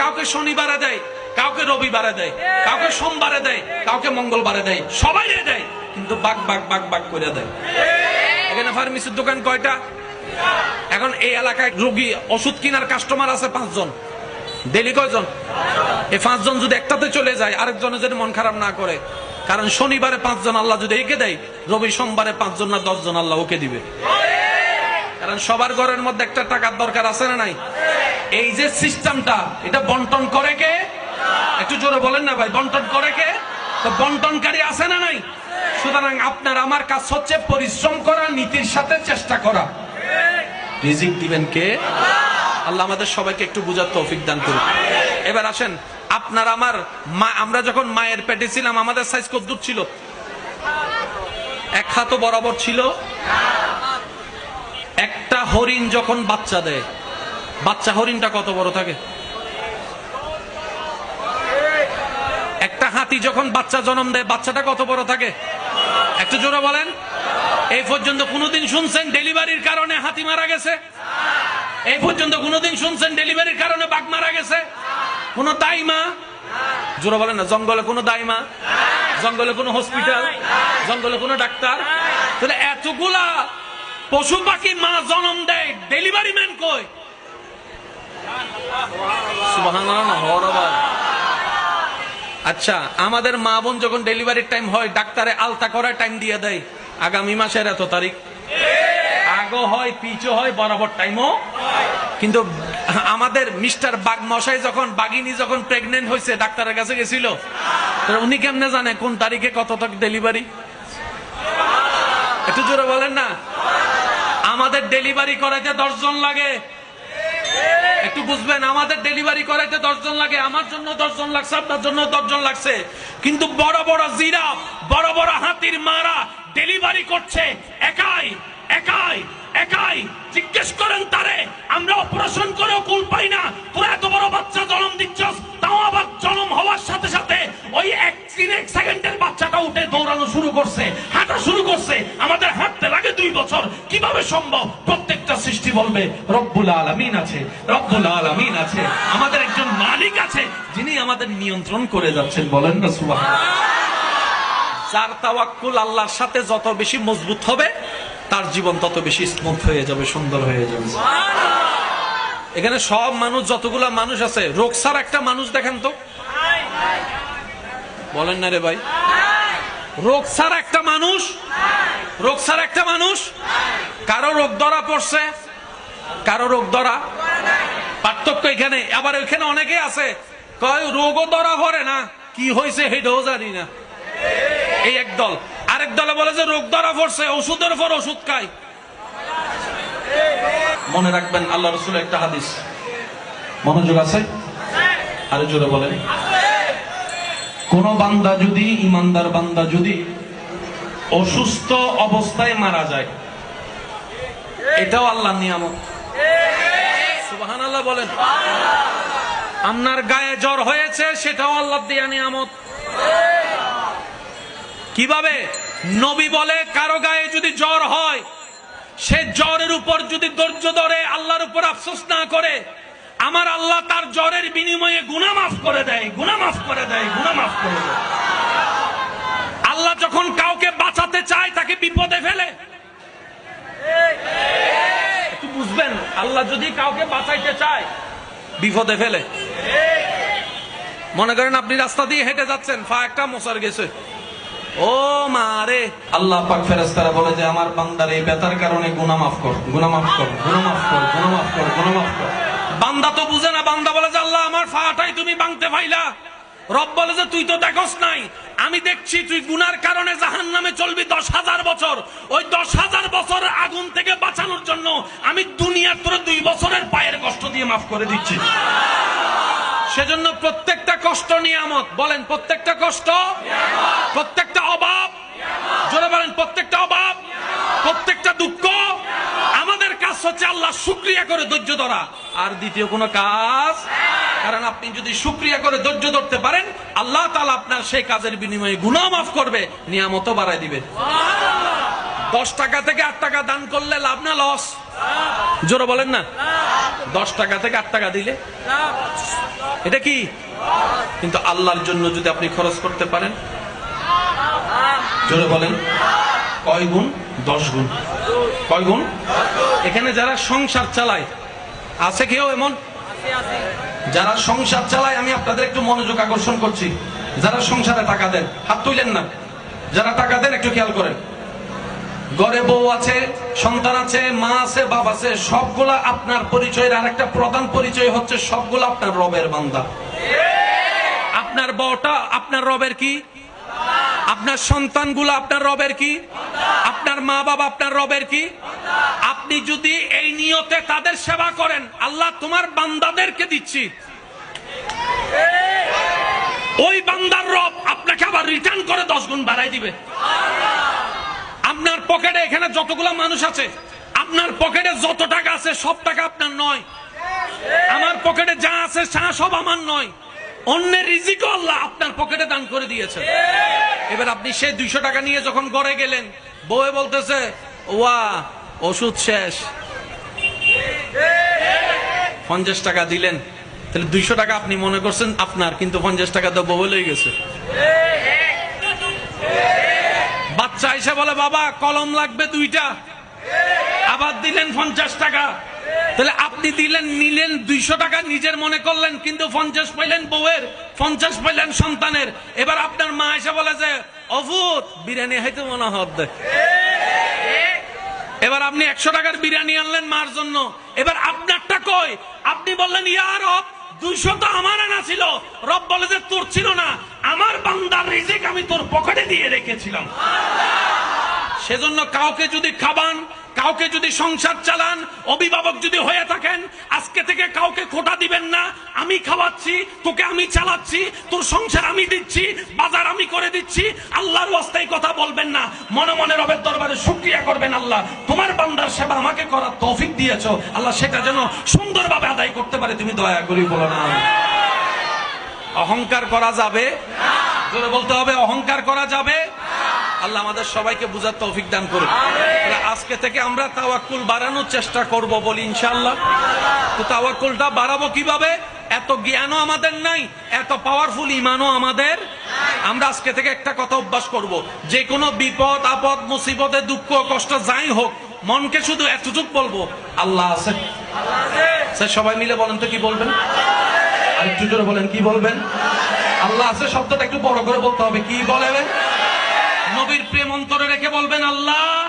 কাউকে শনিবারে দেয়, কাউকে রবিবারে দেয়, কাউকে সোমবারে দেয়, কাউকে মঙ্গলবারে দেয় সবাই দেয়, কিন্তু বাগ বাগ বাগ বাগ করে দেয়। এখানে ফার্মেসির দোকান কয়টা? এখন এই এলাকায় রোগী ওষুধ কেনার কাস্টমার আছে পাঁচজন। ডেলি কয়জন? এই পাঁচজন যদি একটাতে চলে যায় আরেকজনের যদি মন খারাপ না করে, কারণ শনিবারে পাঁচজন আল্লাহ যদি একে দেয়, রবি সোমবারে পাঁচজন না দশজন আল্লাহ ওকে দিবে। কারণ সবার ঘরের মধ্যে একটা টাকার দরকার আছে না নাই? এই যে সিস্টেমটা, এটা বন্টন করে কে? একটু জোরে বলেন না ভাই, বন্টন করে কে? তো বন্টনকারী আছে না নাই? সুতরাং আপনার, আমার কাজ হচ্ছে পরিশ্রম করা, নীতির সাথে চেষ্টা করা। রিজিক দিবেন কে? আল্লাহ আমাদের সবাইকে একটু বুঝার তৌফিক দান করুন এবার আসেন, আপনার আমার মা, আমরা যখন মায়ের পেটে ছিলাম, আমাদের সাইজ কত দূর ছিল? এক হাত বরাবর ছিল। একটা হরিণ যখন বাচ্চা দেয় বাচ্চা হরিণটা কত বড় থাকে? একটা হাতি যখন বাচ্চা জন্ম দেয়, বাচ্চাটা কত বড় থাকে? একটু জোরে বলেন। এই পর্যন্ত কোনোদিন শুনছেন ডেলিভারির কারণে হাতি মারা গেছে? এই পর্যন্ত কোনোদিন শুনছেন ডেলিভারির কারণে বাঘ মারা গেছে? কোনো দাইমা? জোরে বলেন না, জঙ্গলে কোনো দাইমা? জঙ্গলে কোনো হসপিটাল? জঙ্গলে কোনো ডাক্তার? তাহলে এতগুলা পশু পাখি মা জন্ম দেয়, ডেলিভারি ম্যান কই সুবহানাল্লাহ না হওয়ার আবার। আচ্ছা আমাদের মা বোন যখন ডেলিভারির টাইম হয়, ডাক্তারে আলতা করার টাইম দিয়ে দেয়। আগামী মাসের এত তারিখ। আগো হয় পিছু হয়, বরাবর টাইমও কিন্তু আমাদের মিস্টার বাগ মশাই যখন, বাগিনী যখন প্রেগনেন্ট হয়েছে ডাক্তারের কাছে গেছিল। উনি কেমনে জানে কোন তারিখে কত ডেলিভারি একটু জোরে বলেন না। আমাদের ডেলিভারি করাইতে দশজন লাগে। একটু বুঝবেন, আমাদের ডেলিভারি করাইতে দশজন লাগে, আমার জন্য দশজন লাগছে, আপনার জন্য দশজন লাগছে। কিন্তু বড় বড় জিরা, বড় বড় হাতির মারা ডেলিভারি করছে, একাই একাই একাই। জিজ্ঞেস করেন তারে, আমরা অপারেশন করেও কুল পাই না। তোরা এত বড় বাচ্চা জন্ম দিচ্ছস, তাও আবার জন্ম হওয়ার সাথে সাথে ওই এক তিন এক সেকেন্ডের বাচ্চাটা উঠে দৌড়ানো শুরু করছে, হাঁটা শুরু করছে। আমাদের হাঁটতে লাগে দুই বছর। কীভাবে সম্ভব? বলবে রব্বুল আলামিন আছে রব্বুল আলামিন আছে আমাদের একজন মালিক আছে যিনি আমাদের নিয়ন্ত্রণ করে যাচ্ছেন। বলেন না সুবহানাল্লাহ। যার তাওয়াক্কুল আল্লাহর সাথে যত বেশি মজবুত হবে তার জীবন তত বেশি স্মুথ হয়ে যাবে সুন্দর হয়ে যাবে। এখানে সব মানুষ যতগুলা মানুষ আছে রোগসার একটা মানুষ দেখেন তো। বলেন না রে ভাই। রোগসার একটা মানুষ রোগসার একটা মানুষ কারও রোগ ধরা পড়ছে কারও রোগ ধরা? পার্থক্য এখানে। আবার এখানে অনেকে আছে, কয়, রোগও ধরা পড়ে না। কি হয়েছে সেটাও জানি না। এই এক দল। আরেক দলে বলে যে, রোগ ধরা পড়ছে, ওষুধের পর ওষুধ খায় মনে রাখবেন, আল্লাহ রসুলের একটা হাদিস। মনোযোগ আছে? আরে জোরে বলেন। কোন বান্দা যদি, ইমানদার বান্দা যদি অসুস্থ অবস্থায় মারা যায়, এটাও আল্লাহ নিয়ামত। বলেন। আপনার গায়ে জ্বর হয়েছে, সেটাও আল্লাহ দিয়া নিয়ামত। কীভাবে? নবী বলে, কারও গায়ে যদি জ্বর হয়, সে জ্বরের উপর যদি ধৈর্য ধরে আল্লাহর উপর আফসোস না করে, আমার আল্লাহ তার জ্বরের বিনিময়ে গুণা মাফ করে দেয় গুণা মাফ করে দেয় গুণা মাফ করে দেয়। আল্লাহ যখন কাউকে বাঁচাতে চায়, তাকে বিপদে ফেলে। একটু বুঝবেন আল্লাহ যদি কাউকে বাঁচাইতে চায় বিপদে ফেলে। মনে করেন আপনি রাস্তা দিয়ে হেঁটে যাচ্ছেন ফা একটা মশার গেছে। ও মারে আল্লাহ পাক ফেরেশতারা বলে যে আমার বান্দার এই ব্যথার কারণে গুনাহ মাফ কর গুনাহ মাফ কর গুনাহ মাফ কর গুনাহ মাফ কর গুনাহ মাফ কর। বান্দা তো বুঝে না বান্দা বলে যে আল্লাহ আমার ফাটাই তুমি বাংতে পাইলা। রব বলে যে তুই তো দেখোস নাই আমি দেখছি তুই গুনার কারণে জাহান নামে চলবি দশ হাজার বছর। ওই দশ হাজার বছর আগুন থেকে বাঁচানোর জন্য আমি দুনিয়ার তোর দুই বছরের পায়ের কষ্ট দিয়ে মাফ করে দিচ্ছি। সেজন্য প্রত্যেকটা কষ্ট নিয়ামত, বলেন প্রত্যেকটা কষ্ট প্রত্যেকটা অভাব জোরে বলেন, প্রত্যেকটা অভাব প্রত্যেকটা দুঃখ আমাদের কাজ হচ্ছে আল্লাহ শুক্রিয়া করে ধৈর্য ধরা। আর দ্বিতীয় কোনো কাজ? কারণ আপনি যদি শুক্রিয়া করে ধৈর্য ধরতে পারেন আল্লাহ তালা আপনার সেই কাজের বিনিময়ে গুণা মাফ করবে নিয়ামত বাড়ায় দিবে। দশ টাকা থেকে আট টাকা দান করলে লাভ না লস? জোরে বলেন না। দশ টাকা থেকে আট টাকা দিলে? এটা কি? কিন্তু আল্লাহর জন্য যদি আপনি খরচ করতে পারেন জোরে বলেন। কয় গুণ? দশ গুণ। কয় গুণ? এখানে যারা সংসার চালায় আছে কেউ এমন? যারা সংসার চালায়, আমি আপনাদের একটু মনোযোগ আকর্ষণ করছি। যারা সংসারে টাকা দেন, হাত তুলেন না। যারা টাকা দেন, একটু খেয়াল করেন। ঘরে বউ আছে, সন্তান আছে, মা আছে বাবা আছে, সবগুলা আপনার পরিচয়ের আর একটা প্রধান পরিচয় হচ্ছে সবগুলো আপনার রবের বান্দা। আপনার বউটা আপনার রবের কি? আপনার সন্তানগুলো আপনার রবের কি? আপনার মা বাবা আপনার রবের কি? আপনি যদি এই নিয়তে তাদের সেবা করেন, আল্লাহ তোমার বান্দাদেরকে দিচ্ছি। ওই বান্দার রব আপনাকে আবার রিটার্ন করে দশ গুণ বাড়াই দিবে। আপনার পকেটে এখানে যতগুলো মানুষ আছে, আপনার পকেটে যত টাকা আছে, সব টাকা আপনার নয়। আমার পকেটে যা আছে তা সব আমার নয়। অন্যের রিজিকও আল্লাহ আপনার পকেটে দান করে দিয়েছে এবার আপনি সেই দুইশো টাকা নিয়ে যখন ঘরে গেলেন, বউয়ে বলতেছে, ওয়া, ওষুধ শেষ। পঞ্চাশ টাকা দিলেন। তাহলে দুইশো টাকা আপনি মনে করছেন, আপনার, কিন্তু পঞ্চাশ টাকা তো বউ লয়ে গেছে। বাচ্চা এসে বলে, বাবা, কলম লাগবে দুইটা। আবার দিলেন পঞ্চাশ টাকা। তাহলে আপনি দিলেন, নিলেন, দুইশো টাকা নিজের মনে করলেন, কিন্তু পঞ্চাশ পাইলেন বউয়ের, পঞ্চাশ পাইলেন সন্তানের। এবার আপনার মা এসে বলে যে, অভূত, বিরিয়ানি হয়তো মনে হদ এবার আপনি একশো টাকার বিরিয়ানি আনলেন মার জন্য। এবার আপনারটা কই? আপনি বললেন ইয়ার রব, দুইশো তো আমার আনা ছিল। রব বলে যে, তোর ছিল না। আমার বান্দার রিজিক আমি তোর পকেটে দিয়ে রেখেছিলাম। সেজন্য কাউকে যদি খাবান কাউকে যদি সংসার চালান, অভিভাবক যদি হয়ে থাকেন, আজকে থেকে কাউকে খোটা দিবেন না। আমি খাওয়াচ্ছি, তোকে আমি চালাচ্ছি, তোর সংসার আমি দিচ্ছি, বাজার আমি করে দিচ্ছি। আল্লাহর অস্থায়ী কথা বলবেন না। মনে মনে রবের দরবারে শুক্রিয়া করবেন আল্লাহ। তোমার বান্দার সেবা আমাকে করার তৌফিক দিয়েছ। আল্লাহ সেটা যেন সুন্দরভাবে আদায় করতে পারে, তুমি দয়া করি বলো না। অহংকার করা যাবে? বলতে হবে, অহংকার করা যাবে? আল্লাহ আমাদের সবাইকে বুঝার তৌফিক দান করুন আজকে থেকে আমরা তাওয়াক্কুল বাড়ানোর চেষ্টা করব বলি ইনশাআল্লাহ। তো তাওয়াক্কুলটা বাড়াবো কীভাবে? এত জ্ঞানও আমাদের নাই এত পাওয়ারফুল ইমানও আমাদের আমরা আজকে থেকে একটা কথা অভ্যাস করব। যে কোনো বিপদ আপদ মুসিবতে দুঃখ কষ্ট যাই হোক মনকে শুধু এতটুক বলব আল্লাহ আছে। স্যার সবাই মিলে বলেন তো কি বলবেন? আর একটু জোরে বলেন কি বলবেন? আল্লাহ আছে শব্দটা একটু বড় করে বলতে হবে কি বলবেন নবীর প্রেম অন্তরে রেখে বলবেন আল্লাহ।